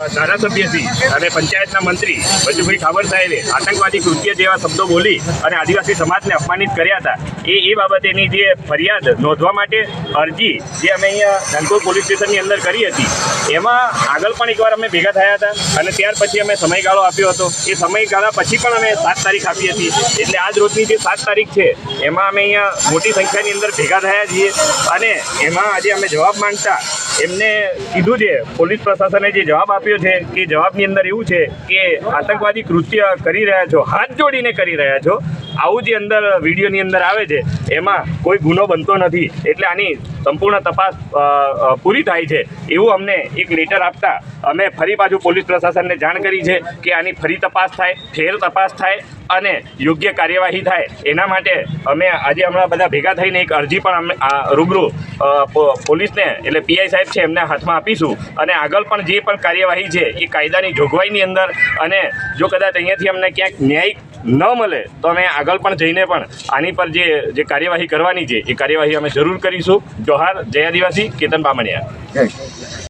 ધારાસભ્યશ્રી અને પંચાયતના મંત્રી વજુભાઈ ખાબર સાહેબે આતંકવાદી કૃત્ય જેવા શબ્દો બોલી અને આદિવાસી સમાજને અપમાનિત કર્યા હતા. એ એ બાબતેની જે ફરિયાદ નોંધવા માટે અરજી જે અમે અહીંયા ધનપુર પોલીસ સ્ટેશનની અંદર કરી હતી, એમાં આગળ પણ એકવાર અમે ભેગા થયા હતા અને ત્યાર પછી અમે સમયગાળો આપ્યો હતો. એ સમયગાળા પછી પણ અમે સાત તારીખ આપી હતી. એટલે આજ રોજની જે સાત તારીખ છે, એમાં અમે અહીંયા મોટી સંખ્યાની અંદર ભેગા થયા છીએ અને એમાં આજે અમે જવાબ માંગતા એમને કીધું છે, પોલીસ પ્રશાસને જે જવાબ આપ્યો છે, કે જવાબની અંદર એવું છે કે આતંકવાદી કૃત્ય કરી રહ્યા છો, હાથ જોડીને કરી રહ્યા છો. આવું જે અંદર વિડીયોની અંદર આવે છે, એમાં કોઈ ગુનો બનતો નથી. એટલે આની સંપૂર્ણ તપાસ પૂરી થાય છે. એવું અમને એક લેટર આપતા અમે ફરી પાછું પોલીસ પ્રશાસનને જાણ કરી છે કે આની ફરી તપાસ થાય, ફેર તપાસ થાય. અને યોગ્ય કાર્યવાહી થાય, એના માટે અમે આજે હમણાં બધા ભેગા થઈને એક અરજી પણ અમે, આ, રૂબરૂ પોલીસને, એટલે પીઆઈ સાહેબ છે, એમના હાથમાં આપીશું. અને આગળ પણ જે પણ કાર્યવાહી છે, એ કાયદાની જોગવાઈની અંદર અને જો કદાચ અહીંયાથી અમને ક્યાંક ન્યાય ન મળે, તો અમે આગળ પણ જઈને પણ આની પર જે જે કાર્યવાહી કરવાની છે, એ કાર્યવાહી અમે જરૂર કરીશું. જોહાર, જય આદિવાસી, કેતન બામણિયા.